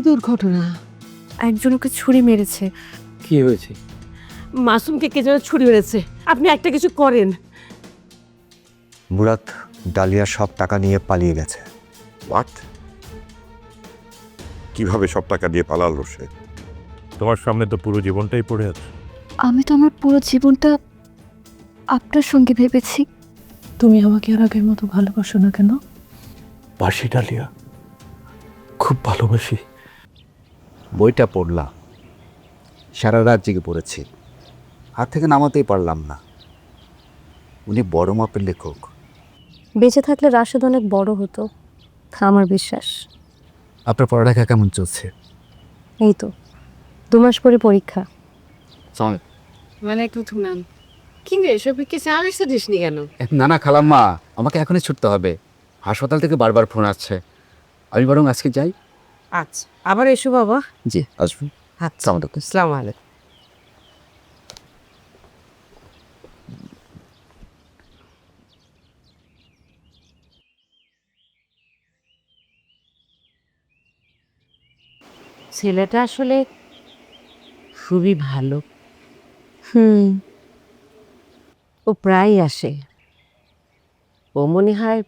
দুর্ঘটনা? একজন ওকে ছুরি মেরেছে। কি হয়েছে? মাসুমকে কে যেন ছুরি মেরেছে। আপনি একটা কিছু করেন। মুরাদ ডালিয়ার সব টাকা নিয়ে পালিয়ে গেছে। হোয়াট কীভাবে সব টাকা দিয়ে পালালো সে? তোমার সামনে তো পুরো জীবনটাই পড়ে আছে। আমি তো আমার পুরো জীবনটা আপনার সঙ্গে ভেবেছি। তুমি আমাকে আর আগের মতো ভালোবাসো না কেন? বাসি ডালিয়া খুব ভালোবাসি। বইটা পড়লাম। সারা রাত জেগে পড়েছি। হাত থেকে নামাতেই পারলাম না। উনি বড় মাপের লেখক। বেঁচে থাকলে রাশেদ অনেক বড় হতো আমার বিশ্বাস। আপনার পড়ালেখা কেমন চলছে? এই তো দু মাস পরে পরীক্ষা। চল মানে একটু থুনান কি রে এসব কেন? না না খালাম্মা আমাকে এখনই ছুটতে হবে। হাসপাতাল থেকে বারবার ফোন আসছে। আমি বরং আজকে যাই আচ্ছা আবার এসো বাবা। জি আসব আচ্ছা। আসসালামু আলাইকুম। ছেলেটা আসলে খুবই ভালো। হুম। ও প্রায় আসে। ও মনে হয়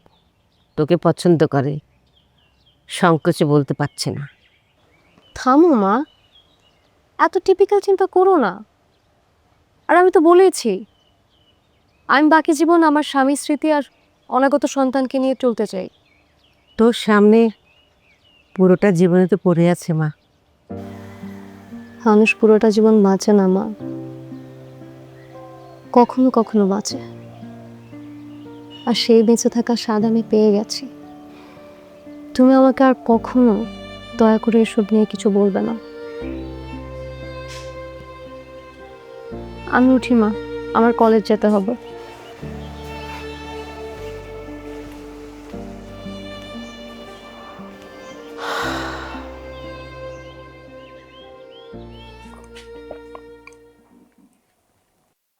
তোকে পছন্দ করে। সংকোচে বলতে পারছে না। থামো মা। এত টিপিক্যাল চিন্তা করো না। আর আমি তো বলেছি আমি বাকি জীবন আমার স্বামী স্মৃতি আর অনাগত সন্তানকে নিয়ে চলতে চাই। তোর সামনে পুরোটা জীবনে তো পড়ে আছে মা। মানুষ পুরোটা জীবন বাঁচে না মা। কখনো কখনো বাঁচে। আর সেই বেঁচে থাকা স্বাদ আমি পেয়ে গেছি। তুমি আমাকে আর কখনো দয়া করে এসব নিয়ে কিছু বলবে না। আমি উঠি, মা। আমার কলেজ যেতে হবে।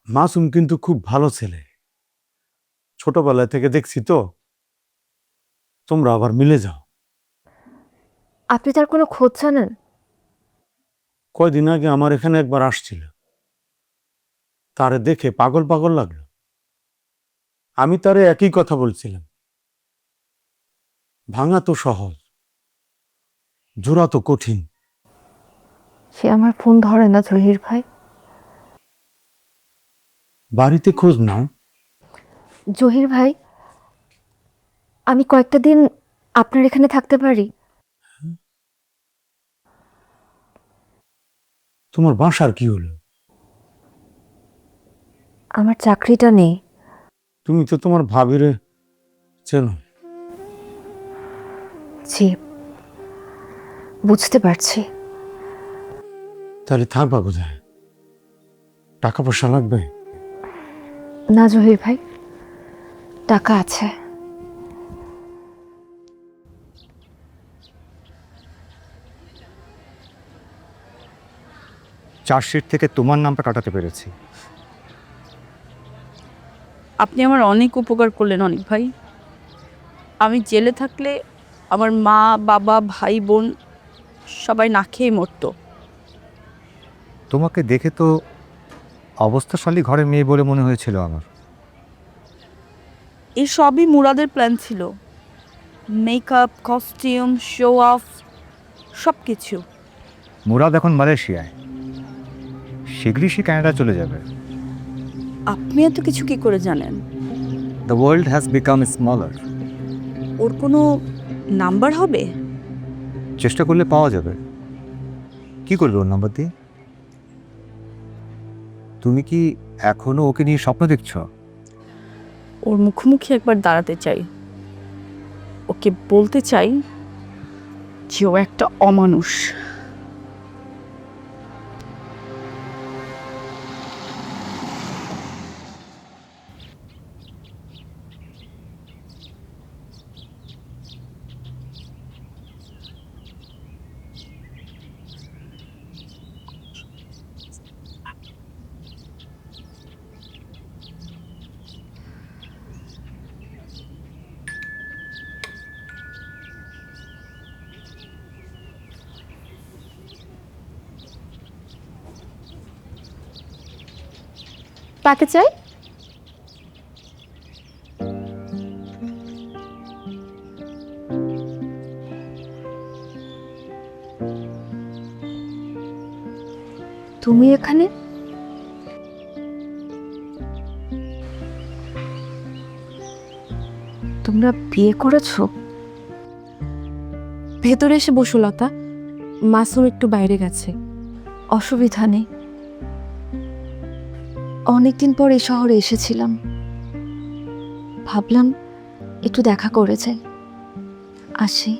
মাসুম কিন্তু খুব ভালো ছেলে। ছোটবেলা থেকে দেখছি তো, তোমরা আবার মিলে যাও। আপনি তার কোনো খোঁজ জানেন? কয়দিন আগে আমার এখানে একবার আসছিল। তারে দেখে পাগল পাগল লাগল। আমি তারে একই কথা বলছিলাম। ভাঙা তো সহজ জোড়া তো কঠিন। সে আমার ফোন ধরে না জহির ভাই। বাড়িতে খোঁজ নাও। জহির ভাই আমি কয়েকটা দিন আপনার এখানে থাকতে পারি। তোমার বাসার কি হলো? আমার চাকরিটা নেই। তুমি তো তোমার ভাবিরে চেনো। জি বুঝতে পারছি। তাহলে থাকবা কোথায়? টাকা পয়সা লাগবে? না জহির ভাই টাকা আছে। চার্জশিট থেকে তোমার নামটা কাটাতে পেরেছি। আপনি আমার অনেক উপকার করলেন অনেক ভাই। আমি জেলে থাকলে আমার মা বাবা ভাই বোন সবাই না খেয়ে মরতো। তোমাকে দেখে তো অবস্থাশালী ঘরের মেয়ে বলে মনে হয়েছিল আমার। এই সবই মুরাদের প্ল্যান ছিল। মেকআপ কস্টিউম শো অফ সব কিছু মুরাদ এখন মালয়েশিয়ায়। শীঘ্রই সে কানাডা চলে যাবে। আপনি এত কিছু কি করে জানেন? The world has become smaller ওর কোনো নাম্বার হবে? চেষ্টা করলে পাওয়া যাবে। কি করবে ওর নাম্বার দিয়ে? তুমি কি এখনও ওকে নিয়ে স্বপ্ন দেখছ? ওর মুখোমুখি একবার দাঁড়াতে চাই। ওকে বলতে চাই যে ও একটা অমানুষ। কাকে চাই? তুমি এখানে? তোমরা বিয়ে করেছ? ভেতরে এসে বসো লতা। মাসুম একটু বাইরে গেছে। অসুবিধা নেই। অনেকদিন পর এই শহরে এসেছিলাম। ভাবলাম একটু দেখা করে যাই। আসি।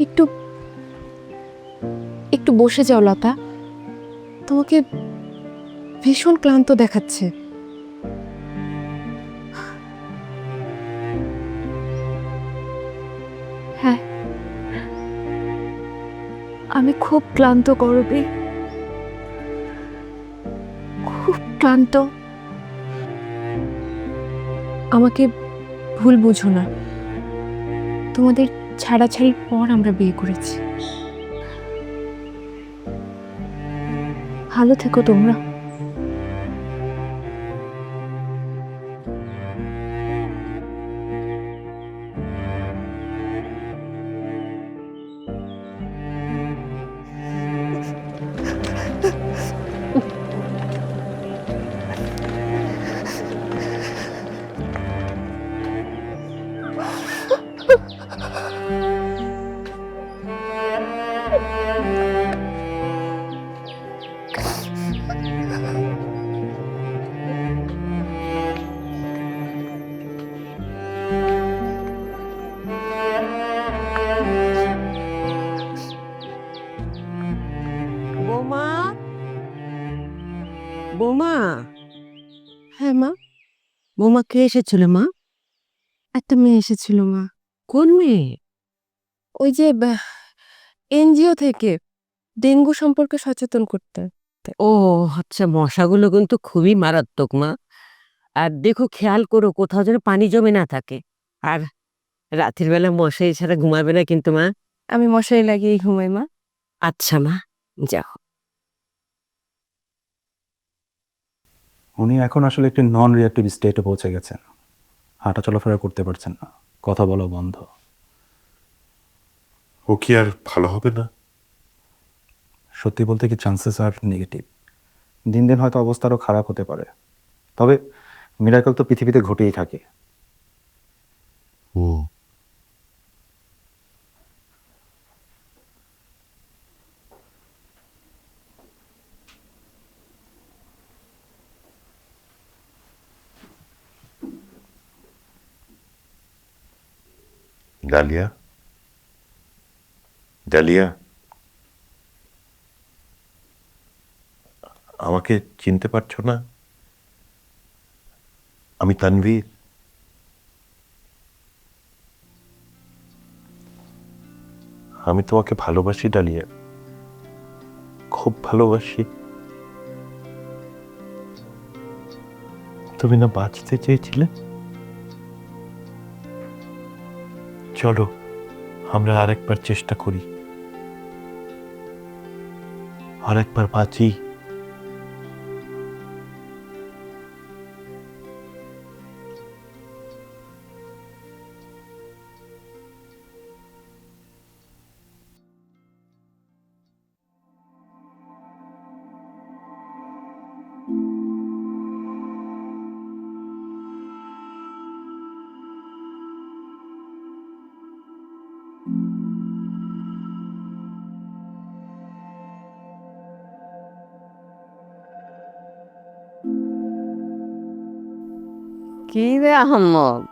একটু একটু বসে যাও লতা। তোমাকে ভীষণ ক্লান্ত দেখাচ্ছে। হ্যাঁ। আমি খুব ক্লান্ত করবে খুব ক্লান্ত। আমাকে ভুল বুঝো না। তোমাদের ছাড়াছাড়ির পর আমরা বিয়ে করেছি। ভালো থেকো তোমরা। বৌমা কে এসেছিল মা? একটা মেয়ে এসেছিল মা। কোন মেয়ে? ওই যে এনজিও থেকে ডেঙ্গু সম্পর্কে সচেতন করতে। ও আচ্ছা মশাগুলো কিন্তু খুবই মারাত্মক মা। আর দেখো খেয়াল করো কোথাও যেন পানি জমে না থাকে। আর রাতের বেলা মশাই ছাড়া ঘুমাবে না কিন্তু মা। আমি মশাই লাগিয়েই ঘুমাই মা। আচ্ছা মা যাও। উনি এখন আসলে একটি নন রিয়াক্টিভ স্টেটে পৌঁছে গেছেন। হাঁটা চলাফেরা করতে পারছেন না। কথা বলা বন্ধ। ও কি আর ভালো হবে না? সত্যি বলতে কি চান্সেস আর নেগেটিভ দিন দিন হয়তো অবস্থা আরও খারাপ হতে পারে। তবে মিরাকল তো পৃথিবীতে ঘটেই থাকে। ও। ডালিয়া ডালিয়া আমাকে চিনতে পারছ না? আমি তানভীর। আমি তোমাকে ভালোবাসি, ডালিয়া। খুব ভালোবাসি। তুমি না বাঁচতে চেয়েছিলে? চলো আমরা আরেকবার চেষ্টা করি আরেকবার বাঁচি কি রে আহম্মদ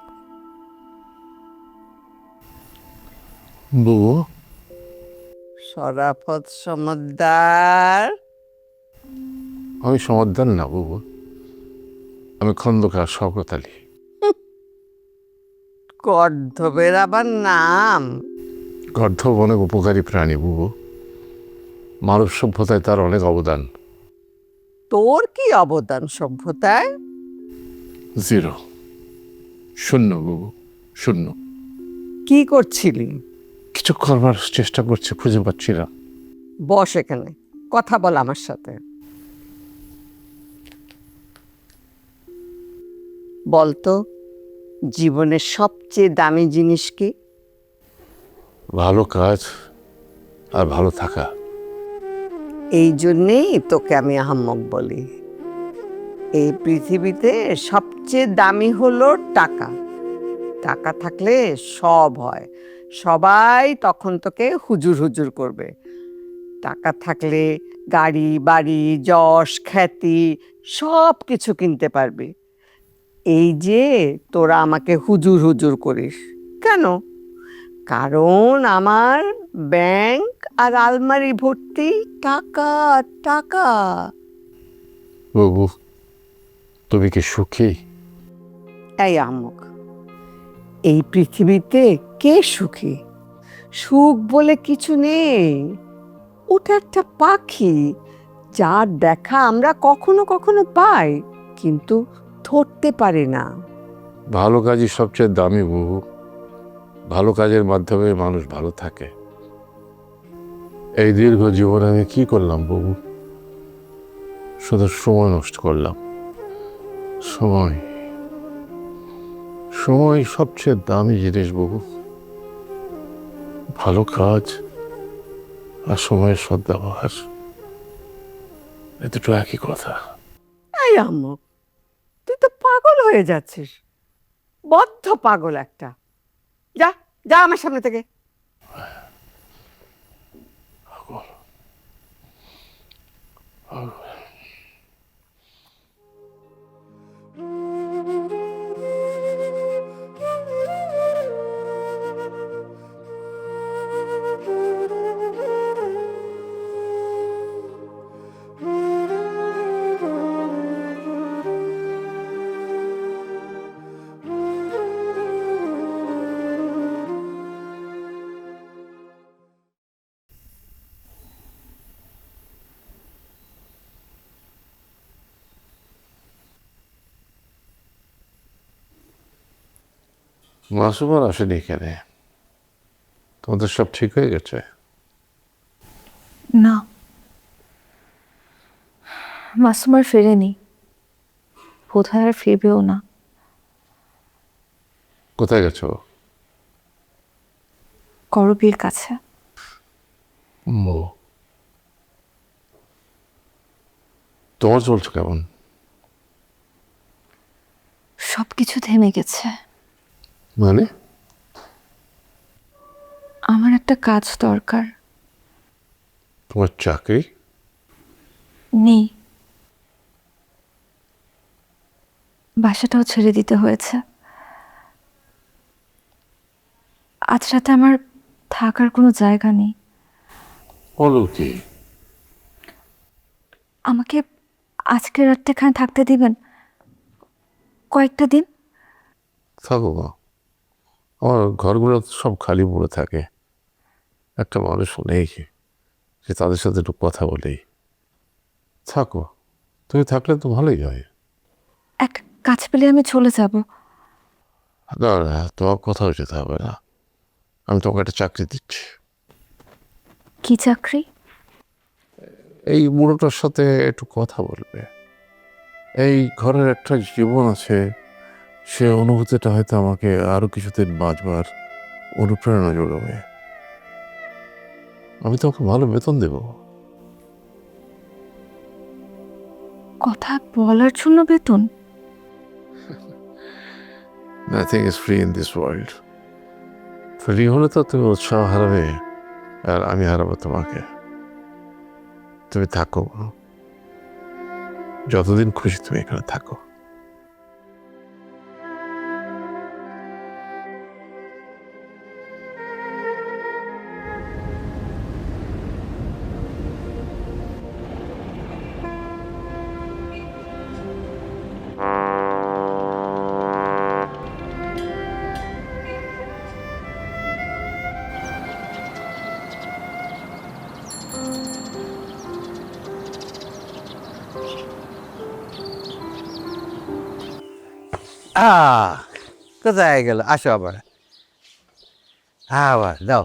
বউ? সরাফত সমদ্দার আমি সমাধান না বাবু আমি খন্দকার শওকত আলী গর্ধবের আবার নাম। গর্ধব অনেক উপকারী প্রাণী বুবু মানব সভ্যতায় তার অনেক অবদান। তোর কি অবদান সভ্যতায়? জিরো। শূন্য বুবু শূন্য। কি করছিলি? কিছু করবার চেষ্টা করছে খুঁজে পাচ্ছি না। বস এখানে কথা বল আমার সাথে। বলতো জীবনের সবচেয়ে দামি জিনিস কি? ভালো কাজ আর ভালো থাকা। এই জন্যেই তোকে আমি আহাম্মক বলি। এই পৃথিবীতে সবচেয়ে দামি হলো টাকা। টাকা থাকলে সব হয়। সবাই তখন তোকে হুজুর হুজুর করবে। টাকা থাকলে গাড়ি, বাড়ি, যশ, খ্যাতি সব কিছু কিনতে পারবি। এই যে তোরা আমাকে হুজুর হুজুর করিস। কেন? কারণ আমার ব্যাংক আর আলমারি ভর্তি টাকা টাকা। তুমি কি সুখী? এই আমুক এই পৃথিবীতে কে সুখী? সুখ বলে কিছু নেই। ওটা একটা পাখি যার দেখা আমরা কখনো কখনো পাই কিন্তু ধরতে পারি না। ভালো কাজই সবচেয়ে দামি বহু ভালো কাজের মাধ্যমে মানুষ ভালো থাকে। এই দীর্ঘ জীবনে আমি কি করলাম বাবু? শুধু সময় নষ্ট করলাম। সময়। সময় সবচেয়ে দামি জিনিস, বাবু। ভালো কাজ আর সময়ের সদ্ব্যবহার। এ দুটো একই কথা। এই আম্মক তুই তো পাগল হয়ে যাচ্ছিস। বদ্ধ পাগল একটা। যা যা আমার সামনে থেকে। মাসুমার আসেনি এখানে। তোমাদের সব ঠিক হয়ে গেছে? না। মাসুমার ফেরেনি। বোধহয় আর ফিরবেও না। কোথায় গেছো? করবীর কাছে। তোমার চলছে কেমন? সব কিছু থেমে গেছে। মানে? আমার একটা কাজ দরকার। তোমার চাকরি? নেই। বাসাটাও ছেড়ে দিতে হয়েছে। আজ রাতে আমার থাকার কোনো জায়গা নেই। বলো কি? আমাকে আজকের রাতটা এখানে থাকতে দিবেন। কয়েকটা দিন। থাকো আমার ঘরগুলো সব খালি পড়ে থাকে। একটা মানুষ নেই যে তাদের সাথে একটু কথা বলেই। থাকো তুমি থাকলে তো ভালোই হয়। এক কাজ পেলে আমি চলে যাব। না না তোমার কোথাও যেতে হবে না। আমি তোমাকে একটা চাকরি দিচ্ছি। কি চাকরি? এই বুড়োটার সাথে একটু কথা বলবে। এই ঘরের একটা জীবন আছে। সে অনুভূতিটা হয়তো আমাকে আরও কিছুদিন বাঁচবার অনুপ্রেরণা যোগাবে। আমি তো ওকে ভালো বেতন দেব। কথা বলার জন্য বেতন? Nothing is free in this world free হলে তো তুমি উৎসাহ হারাবে আর আমি হারাবো তোমাকে। তুমি থাকো। যতদিন খুশি তুমি এখানে থাকো। আহ কোথায় গেল? আসো আবার। আবার দাও।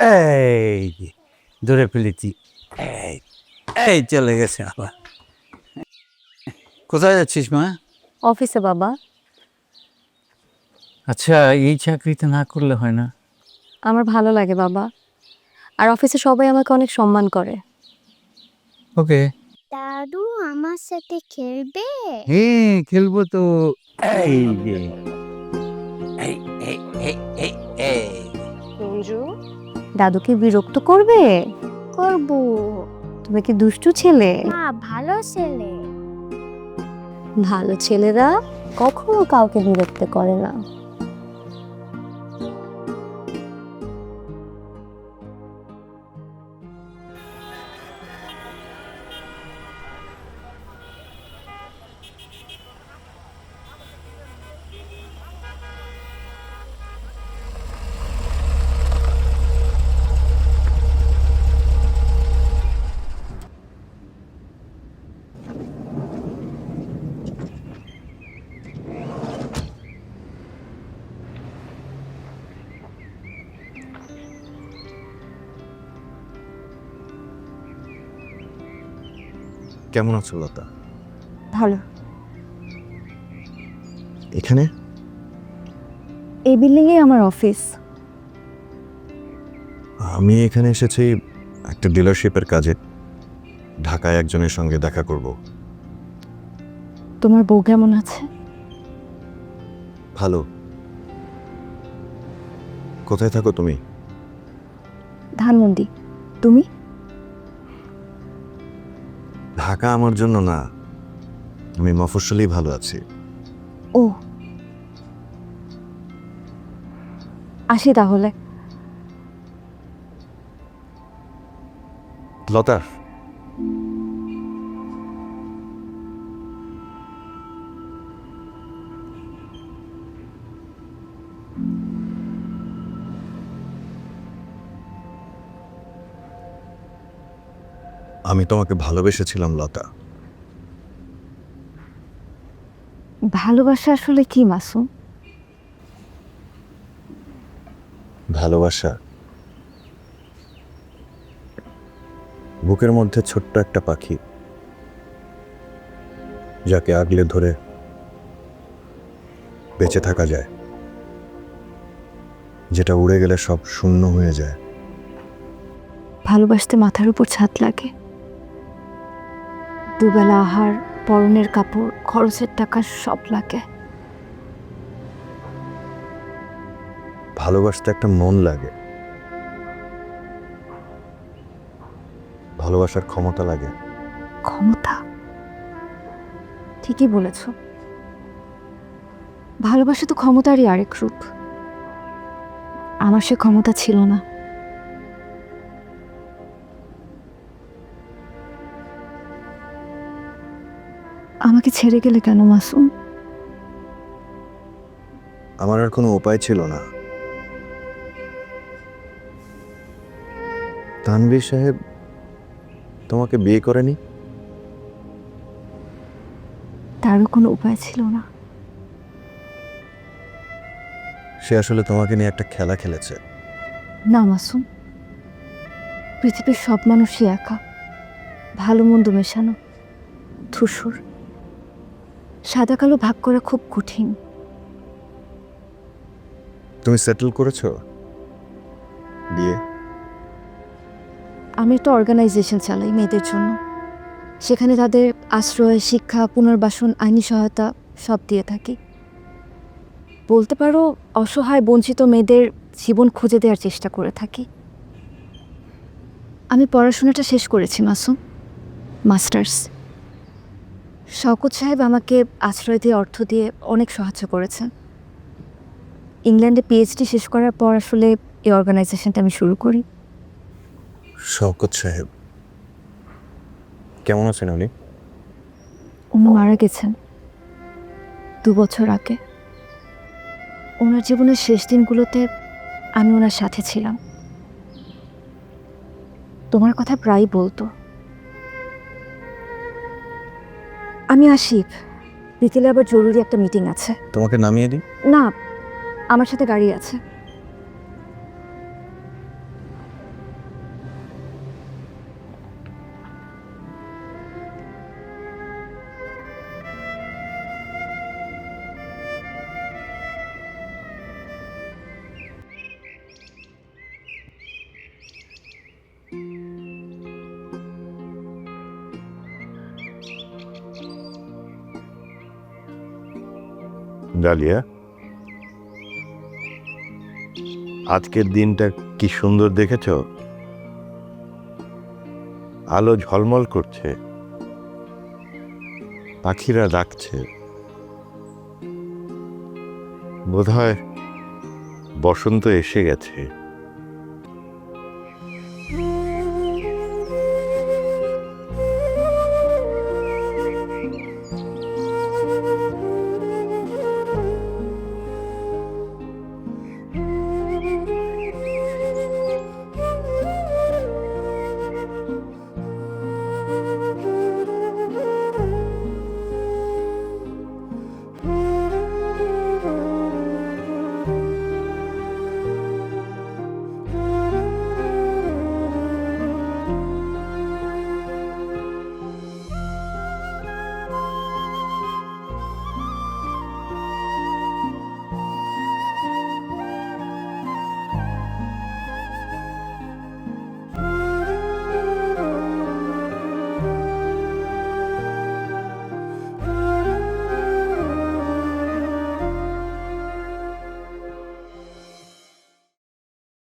এই যে, ধরে ফেলেছি। এই এই চলে গেছে আবার। কোথায় যাচ্ছিস মা? অফিসে বাবা। আচ্ছা এই চাকরিতে না করলে হয় না? আমার ভালো লাগে বাবা। আর অফিসে সবাই আমাকে অনেক সম্মান করে। ওকে। দাদু আমার সাথে খেলবে? হ্যাঁ খেলব তো। এই যে। এই এই এই এই এই। মঞ্জু দাদুকে বিরক্ত করবে? করব। তুমি কি দুষ্টু ছেলে? না ভালো ছেলে। ভালো ছেলেরা কখনো কাউকে বিরক্ত করে না। কেমন আছো লতা? ভালো। এখানে? এই বিল্ডিংয়ে আমার অফিস। আমি এখানে এসেছি একটা ডিলারশিপের কাজে। ঢাকায় একজনের সঙ্গে দেখা করব। তোমার বউ কেমন আছে? ভালো। কোথায় থাকো তুমি? ধানমন্ডি। তুমি? ঢাকা আমার জন্য না আমি মফস্বলেই ভালো আছি। ও। আসি তাহলে। লতা আমি তোমাকে ভালোবেসেছিলাম লতা। ভালোবাসা আসলে কি মাসুম? ভালোবাসা বুকের মধ্যে ছোট্ট একটা পাখি যাকে আগলে ধরে বেঁচে থাকা যায় যেটা উড়ে গেলে সব শূন্য হয়ে যায়। ভালোবাসতে মাথার উপর ছাদ লাগে। দুবেলা আহার পরনের কাপড় খরচের টাকা সব লাগে। ভালোবাসতে একটা মন লাগে। ভালোবাসার ক্ষমতা লাগে। ক্ষমতা? ঠিকই বলেছ। ভালোবাসা তো ক্ষমতারই আরেক রূপ। আমার সে ক্ষমতা ছিল না। ছেড়ে গেলে কেন মাসুম? আমার আর কোনো উপায় ছিল না। তানভীর সাহেব তোমাকে বিয়ে করেনি? তারও কোনো উপায় ছিল না। সে আসলে তোমাকে নিয়ে একটা খেলা খেলেছে। না মাসুম। পৃথিবীর সব মানুষই একা। ভালো মন্দ মেশানো ধূসর। সাদা কালো ভাগ করা খুব কঠিন। তুমি সেটেল করেছ? বিয়ে? আমি একটা অর্গানাইজেশন চালাই মেয়েদের জন্য। সেখানে তাদের আশ্রয় শিক্ষা পুনর্বাসন আইনি সহায়তা সব দিয়ে থাকি। বলতে পারো অসহায় বঞ্চিত মেয়েদের জীবন খুঁজে দেওয়ার চেষ্টা করে থাকি। আমি পড়াশোনাটা শেষ করেছি মাসুম। মাস্টার্স। শওকত সাহেব আমাকে আশ্রয় দিয়ে অর্থ দিয়ে অনেক সাহায্য করেছেন। ইংল্যান্ডে পিএইচডি শেষ করার পর আসলে এই অর্গানাইজেশনটা আমি শুরু করি। শওকত সাহেব কেমন আছেন উনি? উনি মারা গেছেন দু বছর আগে। ওনার জীবনের শেষ দিনগুলোতে আমি ওনার সাথে ছিলাম। তোমার কথা প্রায় বলতো। আমি আসি বিকেলে আবার জরুরি একটা মিটিং আছে। তোমাকে নামিয়ে দিই? না আমার সাথে গাড়ি আছে। ডালিয়া। আজকের দিনটা কি সুন্দর দেখেছ? আলো ঝলমল করছে। পাখিরা ডাকছে। বোধহয় বসন্ত এসে গেছে।